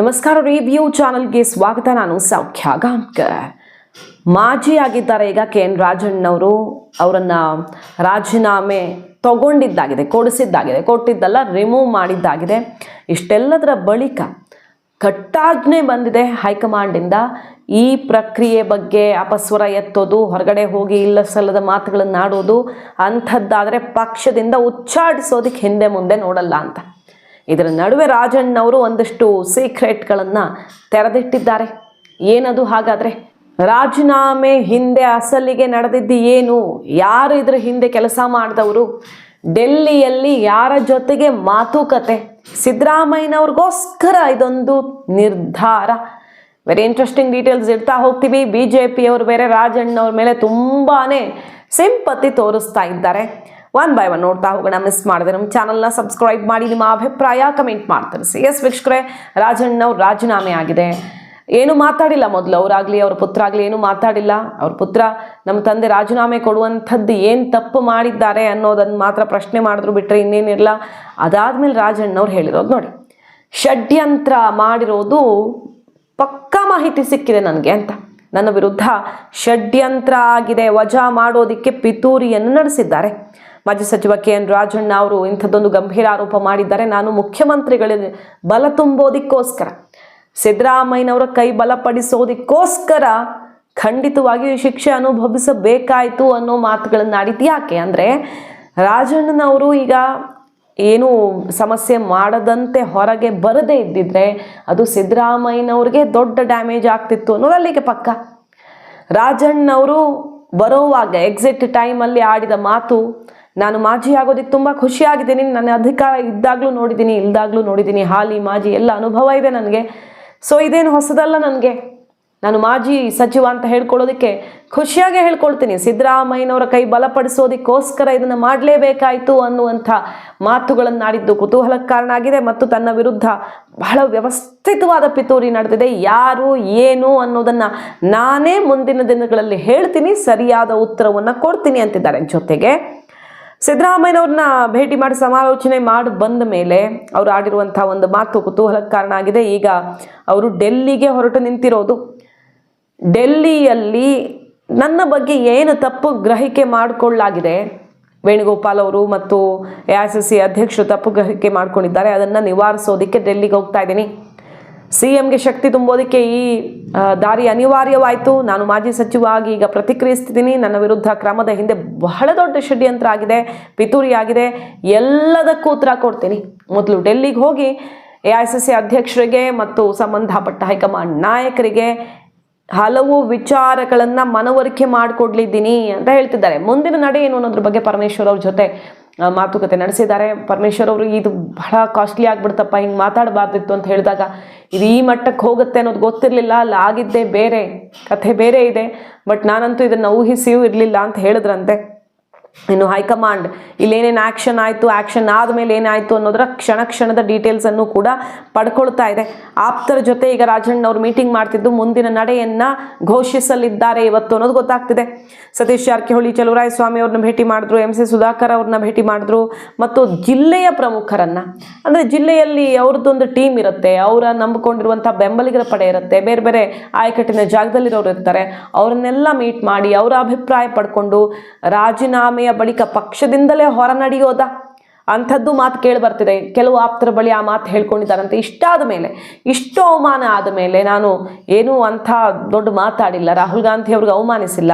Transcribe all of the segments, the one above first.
ನಮಸ್ಕಾರ ರಿವ್ಯೂ ಚಾನಲ್ಗೆ ಸ್ವಾಗತ. ನಾನು ಸೌಖ್ಯ ಗಾಂಕರ್ ಮಾಜಿ ಆಗಿದ್ದಾರೆ ಈಗ ಕೆ ಎನ್ ರಾಜಣ್ಣವರು. ಅವರನ್ನು ರಾಜೀನಾಮೆ ತಗೊಂಡಿದ್ದಾಗಿದೆ, ಕೊಡಿಸಿದ್ದಾಗಿದೆ, ಕೊಟ್ಟಿದ್ದಲ್ಲ ರಿಮೂವ್ ಮಾಡಿದ್ದಾಗಿದೆ. ಇಷ್ಟೆಲ್ಲದರ ಬಳಿಕ ಕಟ್ಟಾಜ್ಞೆ ಬಂದಿದೆ ಹೈಕಮಾಂಡಿಂದ ಈ ಪ್ರಕ್ರಿಯೆ ಬಗ್ಗೆ ಅಪಸ್ವರ ಎತ್ತೋದು, ಹೊರಗಡೆ ಹೋಗಿ ಇಲ್ಲ ಸಲ್ಲದ ಮಾತುಗಳನ್ನು ಆಡೋದು ಅಂಥದ್ದಾದರೆ ಪಕ್ಷದಿಂದ ಉಚ್ಚಾಟಿಸೋದಕ್ಕೆ ಹಿಂದೆ ಮುಂದೆ ನೋಡಲ್ಲ ಅಂತ. ಇದರ ನಡುವೆ ರಾಜಣ್ಣವರು ಒಂದಷ್ಟು ಸೀಕ್ರೆಟ್ಗಳನ್ನು ತೆರೆದಿಟ್ಟಿದ್ದಾರೆ. ಏನದು ಹಾಗಾದರೆ? ರಾಜೀನಾಮೆ ಹಿಂದೆ ಅಸಲಿಗೆ ನಡೆದಿದ್ದು ಏನು? ಯಾರು ಇದ್ರ ಹಿಂದೆ ಕೆಲಸ ಮಾಡಿದವರು? ಡೆಲ್ಲಿಯಲ್ಲಿ ಯಾರ ಜೊತೆಗೆ ಮಾತುಕತೆ? ಸಿದ್ದರಾಮಯ್ಯನವ್ರಿಗೋಸ್ಕರ ಇದೊಂದು ನಿರ್ಧಾರ. ವೆರಿ ಇಂಟ್ರೆಸ್ಟಿಂಗ್ ಡೀಟೇಲ್ಸ್ ಇಡ್ತಾ ಹೋಗ್ತೀವಿ. ಬಿ ಜೆ ಪಿಯವರು ಬೇರೆ, ರಾಜಣ್ಣವ್ರ ಮೇಲೆ ತುಂಬಾ ಸಿಂಪತಿ ತೋರಿಸ್ತಾ ಇದ್ದಾರೆ. ಒನ್ ಬೈ ಒನ್ ನೋಡ್ತಾ ಹೋಗೋಣ ಮಿಸ್ ಮಾಡಿದೆ. ನಮ್ಮ ಚಾನಲ್ನ ಸಬ್ಸ್ಕ್ರೈಬ್ ಮಾಡಿ, ನಿಮ್ಮ ಅಭಿಪ್ರಾಯ ಕಮೆಂಟ್ ಮಾಡ್ತಾರೆ. ಸಿ ಎಸ್ ವೀಕ್ಷಕರೇ ರಾಜಣ್ಣವ್ರು ರಾಜೀನಾಮೆ ಆಗಿದೆ. ಏನು ಮಾತಾಡಿಲ್ಲ ಮೊದಲು, ಅವರಾಗಲಿ, ಅವ್ರ ಪುತ್ರ ಆಗಲಿ, ಏನು ಮಾತಾಡಿಲ್ಲ. ಅವ್ರ ಪುತ್ರ ನಮ್ಮ ತಂದೆ ರಾಜೀನಾಮೆ ಕೊಡುವಂಥದ್ದು ಏನು ತಪ್ಪು ಮಾಡಿದ್ದಾರೆ ಅನ್ನೋದನ್ನು ಮಾತ್ರ ಪ್ರಶ್ನೆ ಮಾಡಿದ್ರು ಬಿಟ್ಟರೆ ಇನ್ನೇನಿರಲ್ಲ ಅದಾದ್ಮೇಲೆ ರಾಜಣ್ಣವ್ರು ಹೇಳಿರೋದು ನೋಡಿ. ಷಡ್ಯಂತ್ರ ಮಾಡಿರೋದು ಪಕ್ಕಾ ಮಾಹಿತಿ ಸಿಕ್ಕಿದೆ ನನಗೆ ಅಂತ. ನನ್ನ ವಿರುದ್ಧ ಷಡ್ಯಂತ್ರ ಆಗಿದೆ. ವಜಾ ಮಾಡೋದಕ್ಕೆ ಪಿತೂರಿಯನ್ನು ನಡೆಸಿದ್ದಾರೆ. ಮಾಜಿ ಸಚಿವ ಕೆ ಎನ್ ರಾಜಣ್ಣ ಅವರು ಇಂಥದ್ದೊಂದು ಗಂಭೀರ ಆರೋಪ ಮಾಡಿದ್ದಾರೆ. ನಾನು ಮುಖ್ಯಮಂತ್ರಿಗಳಿಗೆ ಬಲ ತುಂಬೋದಿಕ್ಕೋಸ್ಕರ, ಸಿದ್ದರಾಮಯ್ಯನವರ ಕೈ ಬಲಪಡಿಸೋದಕ್ಕೋಸ್ಕರ ಖಂಡಿತವಾಗಿ ಶಿಕ್ಷೆ ಅನುಭವಿಸಬೇಕಾಯಿತು ಅನ್ನೋ ಮಾತುಗಳನ್ನು ಆಡಿದ್ದು ಯಾಕೆ ಅಂದರೆ, ರಾಜಣ್ಣನವರು ಈಗ ಏನು ಸಮಸ್ಯೆ ಮಾಡದಂತೆ ಹೊರಗೆ ಬರದೇ ಇದ್ದಿದ್ರೆ ಅದು ಸಿದ್ದರಾಮಯ್ಯನವ್ರಿಗೆ ದೊಡ್ಡ ಡ್ಯಾಮೇಜ್ ಆಗ್ತಿತ್ತು ಅನ್ನೋದು ಅಲ್ಲಿಗೆ ಪಕ್ಕ. ರಾಜಣ್ಣವರು ಬರೋವಾಗ ಎಕ್ಸಿಟ್ ಟೈಮಲ್ಲಿ ಆಡಿದ ಮಾತು ನಾನು ಮಾಜಿ ಆಗೋದಕ್ಕೆ ತುಂಬ ಖುಷಿಯಾಗಿದ್ದೀನಿ. ನನ್ನ ಅಧಿಕಾರ ಇದ್ದಾಗಲೂ ನೋಡಿದ್ದೀನಿ, ಇಲ್ದಾಗಲೂ ನೋಡಿದ್ದೀನಿ. ಹಾಲಿ, ಮಾಜಿ ಎಲ್ಲ ಅನುಭವ ಇದೆ ನನಗೆ. ಸೊ ಇದೇನು ಹೊಸದಲ್ಲ ನನಗೆ. ನಾನು ಮಾಜಿ ಸಚಿವ ಅಂತ ಹೇಳ್ಕೊಳ್ಳೋದಕ್ಕೆ ಖುಷಿಯಾಗೇ ಹೇಳ್ಕೊಳ್ತೀನಿ. ಸಿದ್ದರಾಮಯ್ಯನವರ ಕೈ ಬಲಪಡಿಸೋದಕ್ಕೋಸ್ಕರ ಇದನ್ನು ಮಾಡಲೇಬೇಕಾಯಿತು ಅನ್ನುವಂಥ ಮಾತುಗಳನ್ನು ಆಡಿದ್ದು ಕುತೂಹಲಕ್ಕೆ ಕಾರಣ ಆಗಿದೆ ಮತ್ತು ತನ್ನ ವಿರುದ್ಧ ಬಹಳ ವ್ಯವಸ್ಥಿತವಾದ ಪಿತೂರಿ ನಡೆದಿದೆ. ಯಾರು, ಏನು ಅನ್ನೋದನ್ನು ನಾನೇ ಮುಂದಿನ ದಿನಗಳಲ್ಲಿ ಹೇಳ್ತೀನಿ, ಸರಿಯಾದ ಉತ್ತರವನ್ನು ಕೊಡ್ತೀನಿ ಅಂತಿದ್ದಾರೆ. ಜೊತೆಗೆ ಸಿದ್ದರಾಮಯ್ಯನವ್ರನ್ನ ಭೇಟಿ ಮಾಡಿ ಸಮಾಲೋಚನೆ ಮಾಡಿ ಬಂದ ಮೇಲೆ ಅವರು ಆಡಿರುವಂಥ ಒಂದು ಮಾತು ಕುತೂಹಲಕ್ಕೆ ಕಾರಣ ಆಗಿದೆ ಈಗ ಅವರು ಡೆಲ್ಲಿಗೆ ಹೊರಟು ನಿಂತಿರೋದು. ಡೆಲ್ಲಿಯಲ್ಲಿ ನನ್ನ ಬಗ್ಗೆ ಏನು ತಪ್ಪು ಗ್ರಹಿಕೆ ಮಾಡಿಕೊಳ್ಳಾಗಿದೆ? ವೇಣುಗೋಪಾಲ್ ಅವರು ಮತ್ತು ಎ ಅಧ್ಯಕ್ಷರು ತಪ್ಪು ಗ್ರಹಿಕೆ ಮಾಡ್ಕೊಂಡಿದ್ದಾರೆ. ಅದನ್ನು ನಿವಾರಿಸೋದಕ್ಕೆ ಡೆಲ್ಲಿಗೆ ಹೋಗ್ತಾ ಇದ್ದೀನಿ. ಸಿ ಎಂಗೆ ಶಕ್ತಿ ತುಂಬೋದಕ್ಕೆ ಈ ದಾರಿ ಅನಿವಾರ್ಯವಾಯಿತು. ನಾನು ಮಾಜಿ ಸಚಿವ ಆಗಿ ಈಗ ಪ್ರತಿಕ್ರಿಯಿಸ್ತಿದ್ದೀನಿ. ನನ್ನ ವಿರುದ್ಧ ಕ್ರಮದ ಹಿಂದೆ ಬಹಳ ದೊಡ್ಡ ಷಡ್ಯಂತ್ರ ಆಗಿದೆ, ಪಿತೂರಿ ಆಗಿದೆ. ಎಲ್ಲದಕ್ಕೂ ಉತ್ತರ ಕೊಡ್ತೀನಿ. ಮೊದಲು ಡೆಲ್ಲಿಗೆ ಹೋಗಿ ಎ ಐ ಸಿ ಸಿ ಅಧ್ಯಕ್ಷರಿಗೆ ಮತ್ತು ಸಂಬಂಧಪಟ್ಟ ಹೈಕಮಾಂಡ್ ನಾಯಕರಿಗೆ ಹಲವು ವಿಚಾರಗಳನ್ನು ಮನವರಿಕೆ ಮಾಡಿಕೊಡ್ಲಿದ್ದೀನಿ ಅಂತ ಹೇಳ್ತಿದ್ದಾರೆ. ಮುಂದಿನ ನಡೆ ಏನು ಅನ್ನೋದ್ರ ಬಗ್ಗೆ ಪರಮೇಶ್ವರ್ ಅವ್ರ ಜೊತೆ ಮಾತುಕತೆ ನಡೆಸಿದ್ದಾರೆ. ಪರಮೇಶ್ವರ್ ಅವರು, ಇದು ಬಹಳ ಕಾಸ್ಟ್ಲಿ ಆಗ್ಬಿಡ್ತಪ್ಪ, ಹಿಂಗೆ ಮಾತಾಡಬಾರ್ದಿತ್ತು ಅಂತ ಹೇಳಿದಾಗ, ಇದು ಈ ಮಟ್ಟಕ್ಕೆ ಹೋಗುತ್ತೆ ಅನ್ನೋದು ಗೊತ್ತಿರಲಿಲ್ಲ. ಅಲ್ಲಿ, ಆಗಿದ್ದೇ ಬೇರೆ, ಕಥೆ ಬೇರೆ ಇದೆ, ಬಟ್ ನಾನಂತೂ ಇದನ್ನು ಊಹಿಸಿಯೂ ಇರಲಿಲ್ಲ ಅಂತ ಹೇಳಿದ್ರಂತೆ. ಇನ್ನು ಹೈಕಮಾಂಡ್, ಇಲ್ಲೇನೇನು ಆ್ಯಕ್ಷನ್ ಆಯಿತು ಆ್ಯಕ್ಷನ್ ಆದಮೇಲೆ ಏನಾಯಿತು ಅನ್ನೋದರ ಕ್ಷಣ ಕ್ಷಣದ ಡೀಟೇಲ್ಸನ್ನು ಕೂಡ ಪಡ್ಕೊಳ್ತಾ ಇದೆ. ಆಪ್ತರ ಜೊತೆ ಈಗ ರಾಜಣ್ಣ ಅವರು ಮೀಟಿಂಗ್ ಮಾಡ್ತಿದ್ದು, ಮುಂದಿನ ನಡೆಯನ್ನು ಘೋಷಿಸಲಿದ್ದಾರೆ ಇವತ್ತು ಅನ್ನೋದು ಗೊತ್ತಾಗ್ತಿದೆ. ಸತೀಶ್ ಜಾರಕಿಹೊಳಿ, ಚಲುವರಾಯಸ್ವಾಮಿ ಅವ್ರನ್ನ ಭೇಟಿ ಮಾಡಿದ್ರು, ಎಂ ಸಿ ಸುಧಾಕರ್ ಅವ್ರನ್ನ ಭೇಟಿ ಮಾಡಿದ್ರು, ಮತ್ತು ಜಿಲ್ಲೆಯ ಪ್ರಮುಖರನ್ನು. ಅಂದರೆ ಜಿಲ್ಲೆಯಲ್ಲಿ ಅವ್ರದ್ದೊಂದು ಟೀಮ್ ಇರುತ್ತೆ, ಅವರ ನಂಬಿಕೊಂಡಿರುವಂಥ ಬೆಂಬಲಿಗರ ಪಡೆ ಇರುತ್ತೆ, ಬೇರೆ ಬೇರೆ ಆಯಕಟ್ಟಿನ ಜಾಗದಲ್ಲಿರೋರು ಇರ್ತಾರೆ, ಅವರನ್ನೆಲ್ಲ ಮೀಟ್ ಮಾಡಿ, ಅವರ ಅಭಿಪ್ರಾಯ ಪಡ್ಕೊಂಡು ರಾಜೀನಾಮೆಯ ಬಳಿಕ ಪಕ್ಷದಿಂದಲೇ ಹೊರ ನಡೆಯೋದ ಅಂಥದ್ದು ಮಾತು ಕೇಳಿ ಬರ್ತಿದೆ. ಕೆಲವು ಆಪ್ತರ ಬಳಿ ಆ ಮಾತು ಹೇಳ್ಕೊಂಡಿದ್ದಾರಂತೆ. ಇಷ್ಟಾದ ಮೇಲೆ, ಇಷ್ಟು ಅವಮಾನ ಆದ ಮೇಲೆ ನಾನು ಏನೂ ಅಂಥ ದೊಡ್ಡ ಮಾತಾಡಿಲ್ಲ. ರಾಹುಲ್ ಗಾಂಧಿ ಅವ್ರಿಗೆ ಅವಮಾನಿಸಿಲ್ಲ.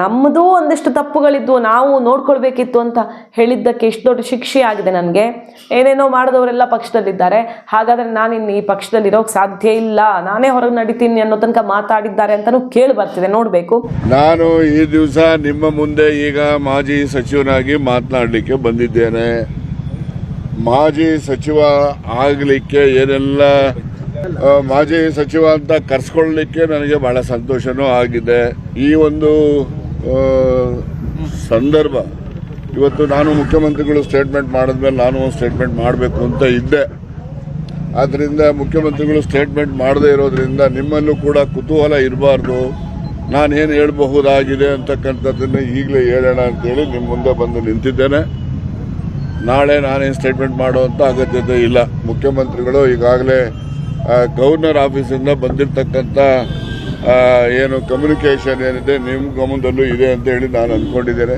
ನಮ್ಮದು ಒಂದಿಷ್ಟು ತಪ್ಪುಗಳಿದ್ವು, ನಾವು ನೋಡ್ಕೊಳ್ಬೇಕಿತ್ತು ಅಂತ ಹೇಳಿದ್ದಕ್ಕೆ ಇಷ್ಟು ದೊಡ್ಡ ಶಿಕ್ಷೆ ಆಗಿದೆ ನನಗೆ. ಏನೇನೋ ಮಾಡಿದವರೆಲ್ಲ ಪಕ್ಷದಲ್ಲಿದ್ದಾರೆ. ಹಾಗಾದರೆ ನಾನಿನ್ನು ಈ ಪಕ್ಷದಲ್ಲಿ ಇರೋಕೆ ಸಾಧ್ಯ ಇಲ್ಲ. ನಾನೇ ಹೊರಗೆ ನಡೀತೀನಿ ಅನ್ನೋ ತನಕ ಮಾತಾಡಿದ್ದಾರೆ ಅಂತಲೂ ಕೇಳಿ ಬರ್ತಿದೆ, ನೋಡಬೇಕು. ನಾನು ಈ ದಿವಸ ನಿಮ್ಮ ಮುಂದೆ ಈಗ ಮಾಜಿ ಸಚಿವನಾಗಿ ಮಾತನಾಡಲಿಕ್ಕೆ ಬಂದಿದ್ದೇನೆ. ಮಾಜಿ ಸಚಿವ ಆಗಲಿಕ್ಕೆ ಏನೆಲ್ಲ ಮಾಜಿ ಸಚಿವ ಅಂತ ಕರ್ಸ್ಕೊಳ್ಳಿಕ್ಕೆ ನನಗೆ ಬಹಳ ಸಂತೋಷನೂ ಆಗಿದೆ. ಈ ಒಂದು ಸಂದರ್ಭ. ಇವತ್ತು ನಾನು ಮುಖ್ಯಮಂತ್ರಿಗಳು ಸ್ಟೇಟ್ಮೆಂಟ್ ಮಾಡಿದ್ಮೇಲೆ ನಾನು ಒಂದು ಸ್ಟೇಟ್ಮೆಂಟ್ ಮಾಡಬೇಕು ಅಂತ ಇದ್ದೆ. ಆದ್ದರಿಂದ ಮುಖ್ಯಮಂತ್ರಿಗಳು ಸ್ಟೇಟ್ಮೆಂಟ್ ಮಾಡದೇ ಇರೋದ್ರಿಂದ ನಿಮ್ಮಲ್ಲೂ ಕೂಡ ಕುತೂಹಲ ಇರಬಾರ್ದು. ನಾನೇನು ಹೇಳಬಹುದಾಗಿದೆ ಅಂತಕ್ಕಂಥದ್ದನ್ನು ಈಗಲೇ ಹೇಳೋಣ ಅಂತೇಳಿ ನಿಮ್ಮ ಮುಂದೆ ಬಂದು ನಿಂತಿದ್ದೇನೆ. ನಾಳೆ ನಾನೇನು ಸ್ಟೇಟ್ಮೆಂಟ್ ಮಾಡುವಂಥ ಅಗತ್ಯತೆ ಇಲ್ಲ. ಮುಖ್ಯಮಂತ್ರಿಗಳು ಈಗಾಗಲೇ ಗವರ್ನರ್ ಆಫೀಸಿಂದ ಬಂದಿರತಕ್ಕಂಥ ಏನು ಕಮ್ಯುನಿಕೇಷನ್ ಏನಿದೆ ನಿಮ್ಮ ಗಮನದಲ್ಲೂ ಇದೆ ಅಂತ ಹೇಳಿ ನಾನು ಅಂದ್ಕೊಂಡಿದ್ದೇನೆ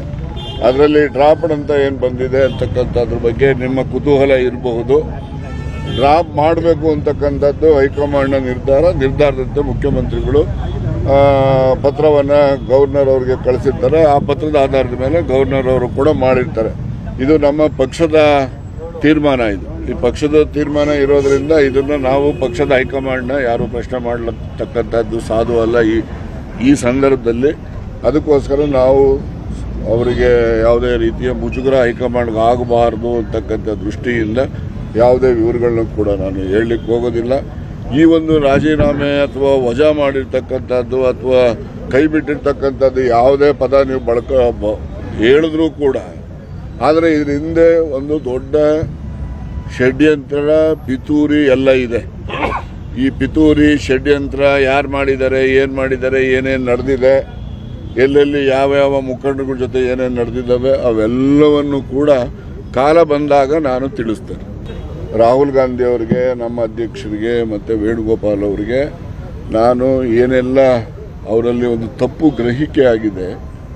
ಅದರಲ್ಲಿ ಡ್ರಾಪ್ ಅಂತ ಏನು ಬಂದಿದೆ ಅಂತಕ್ಕಂಥದ್ರ ಬಗ್ಗೆ ನಿಮ್ಮ ಕುತೂಹಲ ಇರಬಹುದು. ಡ್ರಾಪ್ ಮಾಡಬೇಕು ಅಂತಕ್ಕಂಥದ್ದು ಹೈಕಮಾಂಡ್ನ ನಿರ್ಧಾರ, ನಿರ್ಧಾರದಂತೆ ಮುಖ್ಯಮಂತ್ರಿಗಳು ಪತ್ರವನ್ನು ಗವರ್ನರ್ ಅವರಿಗೆ ಕಳಿಸಿರ್ತಾರೆ. ಆ ಪತ್ರದ ಆಧಾರದ ಮೇಲೆ ಗವರ್ನರ್ ಅವರು ಕೂಡ ಮಾಡಿರ್ತಾರೆ. ಇದು ನಮ್ಮ ಪಕ್ಷದ ತೀರ್ಮಾನ ಇದು. ಈ ಪಕ್ಷದ ತೀರ್ಮಾನ ಇರೋದ್ರಿಂದ ಇದನ್ನು ನಾವು ಪಕ್ಷದ ಹೈಕಮಾಂಡ್ನ ಯಾರು ಪ್ರಶ್ನೆ ಮಾಡತಕ್ಕಂಥದ್ದು ಸಾಧು ಅಲ್ಲ ಈ ಈ ಸಂದರ್ಭದಲ್ಲಿ. ಅದಕ್ಕೋಸ್ಕರ ನಾವು ಅವರಿಗೆ ಯಾವುದೇ ರೀತಿಯ ಮುಜುಗರ ಹೈಕಮಾಂಡ್ಗೆ ಆಗಬಾರ್ದು ಅಂತಕ್ಕಂಥ ದೃಷ್ಟಿಯಿಂದ ಯಾವುದೇ ವಿವರಗಳನ್ನ ಕೂಡ ನಾನು ಹೇಳಲಿಕ್ಕೆ ಹೋಗೋದಿಲ್ಲ. ಈ ಒಂದು ರಾಜೀನಾಮೆ ಅಥವಾ ವಜಾ ಮಾಡಿರ್ತಕ್ಕಂಥದ್ದು ಅಥವಾ ಕೈ ಬಿಟ್ಟಿರ್ತಕ್ಕಂಥದ್ದು ಯಾವುದೇ ಪದ ನೀವು ಬಳಕ ಹೇಳಿದ್ರೂ ಕೂಡ, ಆದರೆ ಇದ್ರ ಹಿಂದೆ ಒಂದು ದೊಡ್ಡ ಷಡ್ಯಂತ್ರ, ಪಿತೂರಿ ಎಲ್ಲ ಇದೆ. ಈ ಪಿತೂರಿ, ಷಡ್ಯಂತ್ರ ಯಾರು ಮಾಡಿದ್ದಾರೆ, ಏನು ಮಾಡಿದ್ದಾರೆ, ಏನೇನು ನಡೆದಿದೆ, ಎಲ್ಲೆಲ್ಲಿ ಯಾವ ಯಾವ ಮುಖಂಡಗಳ ಜೊತೆ ಏನೇನು ನಡೆದಿದ್ದಾವೆ, ಅವೆಲ್ಲವನ್ನು ಕೂಡ ಕಾಲ ಬಂದಾಗ ನಾನು ತಿಳಿಸ್ತೇನೆ. ರಾಹುಲ್ ಗಾಂಧಿ ಅವರಿಗೆ, ನಮ್ಮ ಅಧ್ಯಕ್ಷರಿಗೆ ಮತ್ತು ವೇಣುಗೋಪಾಲ್ ಅವರಿಗೆ ನಾನು ಏನೆಲ್ಲ ಅವರಲ್ಲಿ ಒಂದು ತಪ್ಪು ಗ್ರಹಿಕೆ ಆಗಿದೆ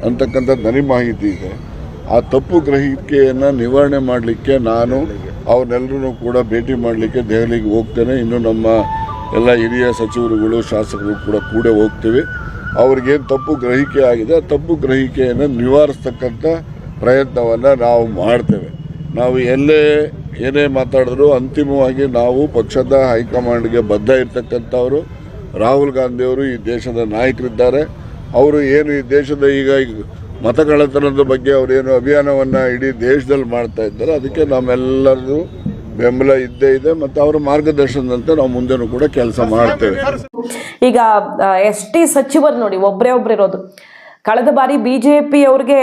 ಅಂತಕ್ಕಂಥ ನನಗೆ ಮಾಹಿತಿ ಇದೆ. ಆ ತಪ್ಪು ಗ್ರಹಿಕೆಯನ್ನು ನಿವಾರಣೆ ಮಾಡಲಿಕ್ಕೆ ನಾನು ಅವನ್ನೆಲ್ಲರೂ ಕೂಡ ಭೇಟಿ ಮಾಡಲಿಕ್ಕೆ ದೆಹಲಿಗೆ ಹೋಗ್ತೇನೆ. ಇನ್ನು ನಮ್ಮ ಎಲ್ಲ ಹಿರಿಯ ಸಚಿವರುಗಳು, ಶಾಸಕರು ಕೂಡ ಕೂಡ ಹೋಗ್ತೀವಿ. ಅವ್ರಿಗೇನು ತಪ್ಪು ಗ್ರಹಿಕೆ ಆಗಿದೆ, ಆ ತಪ್ಪು ಗ್ರಹಿಕೆಯನ್ನು ನಿವಾರಿಸ್ತಕ್ಕಂಥ ಪ್ರಯತ್ನವನ್ನು ನಾವು ಮಾಡ್ತೇವೆ. ನಾವು ಎಲ್ಲೇ ಏನೇ ಮಾತಾಡಿದ್ರು ಅಂತಿಮವಾಗಿ ನಾವು ಪಕ್ಷದ ಹೈಕಮಾಂಡ್ಗೆ ಬದ್ಧ ಇರ್ತಕ್ಕಂಥವರು. ರಾಹುಲ್ ಗಾಂಧಿಯವರು ಈ ದೇಶದ ನಾಯಕರಿದ್ದಾರೆ. ಅವರು ಏನು ಈ ದೇಶದ ಈಗ ಈಗ ಮತಕಳ್ಳತನದ ಬಗ್ಗೆ ಅವರೇನು ಅಭಿಯಾನವನ್ನು ಇಡೀ ದೇಶದಲ್ಲಿ ಮಾಡ್ತಾ ಇದ್ದಾರೆ. ಅದಕ್ಕೆ ನಮ್ಮೆಲ್ಲರದು ಬೆಂಬಲ ಇದ್ದೇ ಇದೆ. ಮತ್ತು ಅವರ ಮಾರ್ಗದರ್ಶನದಂತೆ ನಾವು ಮುಂದೆನೂ ಕೂಡ ಕೆಲಸ ಮಾಡ್ತೇವೆ. ಈಗ ಎಸ್ ಟಿ ಸಚಿವರು ನೋಡಿ ಒಬ್ಬರೇ ಇರೋದು. ಕಳೆದ ಬಾರಿ ಬಿ ಜೆ ಪಿ ಅವ್ರಿಗೆ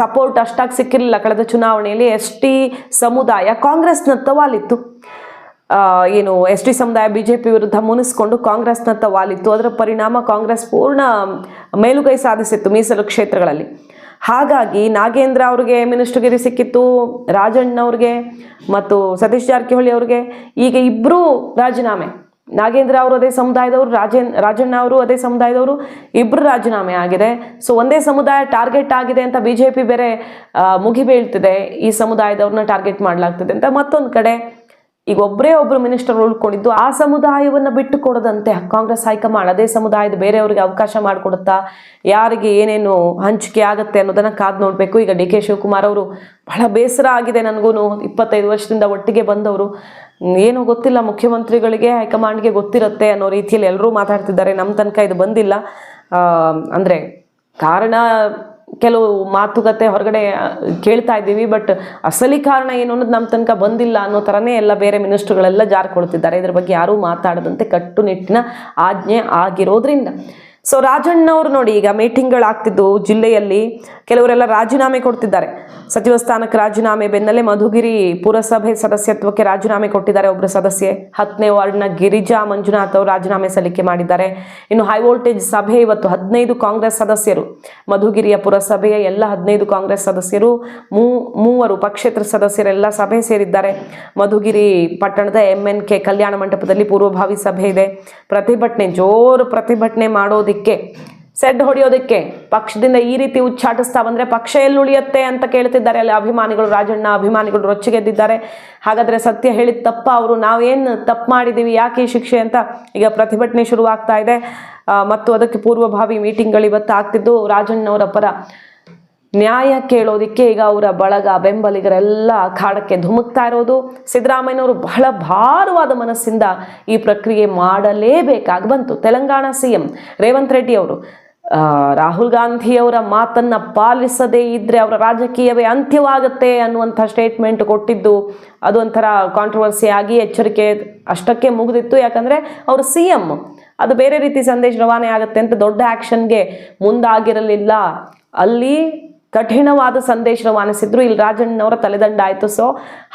ಸಪೋರ್ಟ್ ಅಷ್ಟಾಗಿ ಸಿಕ್ಕಿರಲಿಲ್ಲ. ಕಳೆದ ಚುನಾವಣೆಯಲ್ಲಿ ಎಸ್ ಟಿ ಸಮುದಾಯ ಕಾಂಗ್ರೆಸ್ನ ತವಾಲಿತ್ತು. ಏನು ಎಸ್ ಟಿ ಸಮುದಾಯ ಬಿ ಜೆ ಪಿ ವಿರುದ್ಧ ಮುನಿಸ್ಕೊಂಡು ಕಾಂಗ್ರೆಸ್ನತ್ತ ವಾಲಿತ್ತು. ಅದರ ಪರಿಣಾಮ ಕಾಂಗ್ರೆಸ್ ಪೂರ್ಣ ಮೇಲುಗೈ ಸಾಧಿಸಿತ್ತು ಮೀಸಲು ಕ್ಷೇತ್ರಗಳಲ್ಲಿ. ಹಾಗಾಗಿ ನಾಗೇಂದ್ರ ಅವ್ರಿಗೆ ಮಿನಿಸ್ಟರ್ಗಿರಿ ಸಿಕ್ಕಿತ್ತು, ರಾಜಣ್ಣ ಅವ್ರಿಗೆ ಮತ್ತು ಸತೀಶ್ ಜಾರಕಿಹೊಳಿ ಅವ್ರಿಗೆ. ಈಗ ಇಬ್ಬರೂ ರಾಜೀನಾಮೆ. ನಾಗೇಂದ್ರ ಅವರು ಅದೇ ಸಮುದಾಯದವರು ರಾಜೇನ್ ರಾಜಣ್ಣ ಅವರು ಅದೇ ಸಮುದಾಯದವರು ಇಬ್ಬರು ರಾಜೀನಾಮೆ ಆಗಿದೆ. ಸೊ ಒಂದೇ ಸಮುದಾಯ ಟಾರ್ಗೆಟ್ ಆಗಿದೆ ಅಂತ ಬಿ ಜೆ ಪಿ ಬೇರೆ ಮುಗಿಬೀಳ್ತಿದೆ. ಈ ಸಮುದಾಯದವ್ರನ್ನ ಟಾರ್ಗೆಟ್ ಮಾಡಲಾಗ್ತದೆ ಅಂತ ಮತ್ತೊಂದು ಕಡೆ ಈಗ ಒಬ್ಬರೇ ಒಬ್ಬರು ಮಿನಿಸ್ಟರ್ ಉಳ್ಕೊಂಡಿದ್ದು ಆ ಸಮುದಾಯವನ್ನು ಬಿಟ್ಟು ಕೊಡದಂತೆ ಕಾಂಗ್ರೆಸ್ ಹೈಕಮಾಂಡ್, ಅದೇ ಸಮುದಾಯದ ಬೇರೆಯವರಿಗೆ ಅವಕಾಶ ಮಾಡಿಕೊಡುತ್ತಾ, ಯಾರಿಗೆ ಏನೇನು ಹಂಚಿಕೆ ಆಗುತ್ತೆ ಅನ್ನೋದನ್ನು ಕಾದು ನೋಡಬೇಕು. ಈಗ ಡಿ ಕೆ ಶಿವಕುಮಾರ್ ಅವರು ಬಹಳ ಬೇಸರ ಆಗಿದೆ ನನಗೂ ಇಪ್ಪತ್ತೈದು ವರ್ಷದಿಂದ ಒಟ್ಟಿಗೆ ಬಂದವರು. ಏನೂ ಗೊತ್ತಿಲ್ಲ, ಮುಖ್ಯಮಂತ್ರಿಗಳಿಗೆ, ಹೈಕಮಾಂಡ್ಗೆ ಗೊತ್ತಿರುತ್ತೆ ಅನ್ನೋ ರೀತಿಯಲ್ಲಿ ಎಲ್ಲರೂ ಮಾತಾಡ್ತಿದ್ದಾರೆ. ನಮ್ಮ ತನಕ ಇದು ಬಂದಿಲ್ಲ. ಅಂದರೆ ಕಾರಣ ಕೆಲವು ಮಾತುಕತೆ ಹೊರಗಡೆ ಕೇಳ್ತಾ ಇದ್ದೀವಿ, ಬಟ್ ಅಸಲಿ ಕಾರಣ ಏನು ಅನ್ನೋದು ನಮ್ಮ ತನಕ ಬಂದಿಲ್ಲ ಅನ್ನೋ ಥರನೇ ಎಲ್ಲ ಬೇರೆ ಮಿನಿಸ್ಟ್ರುಗಳೆಲ್ಲ ಜಾರ್ಕೊಳ್ತಿದ್ದಾರೆ. ಇದ್ರ ಬಗ್ಗೆ ಯಾರೂ ಮಾತಾಡದಂತೆ ಕಟ್ಟುನಿಟ್ಟಿನ ಆಜ್ಞೆ ಆಗಿರೋದ್ರಿಂದ. ಸೊ ರಾಜಣ್ಣವ್ರು ನೋಡಿ ಈಗ ಮೀಟಿಂಗ್ಗಳಾಗ್ತಿದ್ದು ಜಿಲ್ಲೆಯಲ್ಲಿ ಕೆಲವರೆಲ್ಲ ರಾಜೀನಾಮೆ ಕೊಡ್ತಿದ್ದಾರೆ. ಸಚಿವ ಸ್ಥಾನಕ್ಕೆ ರಾಜೀನಾಮೆ ಬೆನ್ನಲ್ಲೇ ಮಧುಗಿರಿ ಪುರಸಭೆ ಸದಸ್ಯತ್ವಕ್ಕೆ ರಾಜೀನಾಮೆ ಕೊಟ್ಟಿದ್ದಾರೆ. ಒಬ್ಬರು ಸದಸ್ಯೆ ಹತ್ತನೇ ವಾರ್ಡ್ನ ಗಿರಿಜಾ ಮಂಜುನಾಥ್ ಅವರು ರಾಜೀನಾಮೆ ಸಲ್ಲಿಕೆ ಮಾಡಿದ್ದಾರೆ. ಇನ್ನು ಹೈ ವೋಲ್ಟೇಜ್ ಸಭೆ ಇವತ್ತು ಹದಿನೈದು ಕಾಂಗ್ರೆಸ್ ಸದಸ್ಯರು. ಮಧುಗಿರಿಯ ಪುರಸಭೆಯ ಎಲ್ಲ ಹದಿನೈದು ಕಾಂಗ್ರೆಸ್ ಸದಸ್ಯರು, ಮೂ, ಮೂವರು ಪಕ್ಷೇತರ ಸದಸ್ಯರೆಲ್ಲ ಸಭೆ ಸೇರಿದ್ದಾರೆ. ಮಧುಗಿರಿ ಪಟ್ಟಣದ ಎಂ ಕೆ ಕಲ್ಯಾಣ ಮಂಟಪದಲ್ಲಿ ಪೂರ್ವಭಾವಿ ಸಭೆ ಇದೆ. ಪ್ರತಿಭಟನೆ, ಜೋರು ಪ್ರತಿಭಟನೆ ಮಾಡೋದಿಕ್ಕೆ ಸೆಡ್ ಹೊಡೆಯೋದಕ್ಕೆ, ಪಕ್ಷದಿಂದ ಈ ರೀತಿ ಉಚ್ಚಾಟಿಸ್ತಾ ಬಂದ್ರೆ ಪಕ್ಷ ಎಲ್ಲಿ ಉಳಿಯುತ್ತೆ ಅಂತ ಕೇಳ್ತಿದ್ದಾರೆ. ಅಲ್ಲಿ ಅಭಿಮಾನಿಗಳು, ರಾಜಣ್ಣ ಅಭಿಮಾನಿಗಳು ರೊಚ್ಚಿಗೆದ್ದಿದ್ದಾರೆ ಹಾಗಾದ್ರೆ ಸತ್ಯ ಹೇಳಿದ ತಪ್ಪ ಅವರು, ನಾವೇನು ತಪ್ಪು ಮಾಡಿದ್ದೀವಿ ಯಾಕೆ ಈ ಶಿಕ್ಷೆ ಅಂತ ಈಗ ಪ್ರತಿಭಟನೆ ಶುರುವಾಗ್ತಾ ಇದೆ. ಮತ್ತು ಅದಕ್ಕೆ ಪೂರ್ವಭಾವಿ ಮೀಟಿಂಗ್ಗಳು ಇವತ್ತು ಆಗ್ತಿದ್ದು ರಾಜಣ್ಣವರ ಪರ. ನ್ಯಾಯ ಕೇಳೋದಿಕ್ಕೆ ಈಗ ಅವರ ಬಳಗ, ಬೆಂಬಲಿಗರೆಲ್ಲ ಕಾಡಕ್ಕೆ ಧುಮುಕ್ತಾ ಇರೋದು. ಸಿದ್ದರಾಮಯ್ಯನವರು ಬಹಳ ಭಾರವಾದ ಮನಸ್ಸಿಂದ ಈ ಪ್ರಕ್ರಿಯೆ ಮಾಡಲೇಬೇಕಾಗಿ ಬಂತು. ತೆಲಂಗಾಣ ಸಿಎಂ ರೇವಂತ್ ರೆಡ್ಡಿ ಅವರು ರಾಹುಲ್ ಗಾಂಧಿಯವರ ಮಾತನ್ನ ಪಾಲಿಸದೇ ಇದ್ದರೆ ಅವರ ರಾಜಕೀಯವೇ ಅಂತ್ಯವಾಗುತ್ತೆ ಅನ್ನುವಂಥ ಸ್ಟೇಟ್ಮೆಂಟ್ ಕೊಟ್ಟಿದ್ದು ಅದೊಂಥರ ಕಾಂಟ್ರವರ್ಸಿ ಆಗಿ ಎಚ್ಚರಿಕೆ ಅಷ್ಟಕ್ಕೆ ಮುಗಿದಿತ್ತು. ಯಾಕಂದ್ರೆ ಅವರು ಸಿ ಎಂ ಅದು ಬೇರೆ ರೀತಿ ಸಂದೇಶ ರವಾನೆ ಆಗುತ್ತೆ ಅಂತ ದೊಡ್ಡ ಆ್ಯಕ್ಷನ್ಗೆ ಮುಂದಾಗಿರಲಿಲ್ಲ. ಅಲ್ಲಿ ಕಠಿಣವಾದ ಸಂದೇಶ ರವಾನಿಸಿದ್ರು. ಇಲ್ಲಿ ರಾಜಣ್ಣವರ ತಲೆದಂಡ ಆಯಿತು. ಸೊ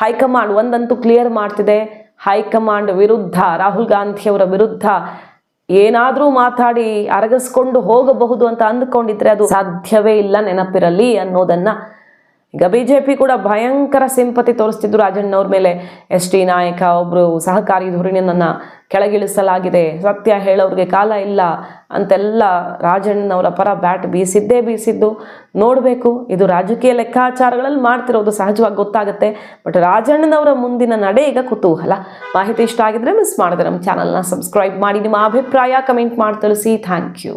ಹೈಕಮಾಂಡ್ ಒಂದಂತೂ ಕ್ಲಿಯರ್ ಮಾಡ್ತಿದೆ. ಹೈಕಮಾಂಡ್ ವಿರುದ್ಧ, ರಾಹುಲ್ ಗಾಂಧಿಯವರ ವಿರುದ್ಧ ಏನಾದರೂ ಮಾತಾಡಿ ಅರಗಿಸ್ಕೊಂಡು ಹೋಗಬಹುದು ಅಂತ ಅಂದುಕೊಂಡಿದ್ರೆ ಅದು ಸಾಧ್ಯವೇ ಇಲ್ಲ ನೆನಪಿರಲಿ ಅನ್ನೋದನ್ನ ಈಗ ಬಿ ಜೆ ಪಿ ಕೂಡ ಭಯಂಕರ ಸಿಂಪತಿ ತೋರಿಸ್ತಿದ್ದು ರಾಜಣ್ಣವ್ರ ಮೇಲೆ. ಎಸ್ ಟಿ ನಾಯಕ ಒಬ್ಬರು ಸಹಕಾರಿ ಧೋರಣೆಯನ್ನು ಕೆಳಗಿಳಿಸಲಾಗಿದೆ. ಸತ್ಯ ಹೇಳೋರಿಗೆ ಕಾಲ ಇಲ್ಲ ಅಂತೆಲ್ಲ ರಾಜಣ್ಣನವರ ಪರ ಬ್ಯಾಟ್ ಬೀಸಿದ್ದೇ ಬೀಸಿದ್ದು. ನೋಡಬೇಕು, ಇದು ರಾಜಕೀಯ ಲೆಕ್ಕಾಚಾರಗಳಲ್ಲಿ ಮಾಡ್ತಿರೋದು ಸಹಜವಾಗಿ ಗೊತ್ತಾಗುತ್ತೆ. ಬಟ್ ರಾಜಣ್ಣನವರ ಮುಂದಿನ ನಡೆ ಈಗ ಕುತೂಹಲ. ಮಾಹಿತಿ ಇಷ್ಟ ಆಗಿದ್ರೆ ಮಿಸ್ ಮಾಡಿದ್ರೆ ನಮ್ಮ ಚಾನಲ್ನ ಸಬ್ಸ್ಕ್ರೈಬ್ ಮಾಡಿ. ನಿಮ್ಮ ಅಭಿಪ್ರಾಯ ಕಮೆಂಟ್ ಮಾಡಿ ತಿಳಿಸಿ. Thank you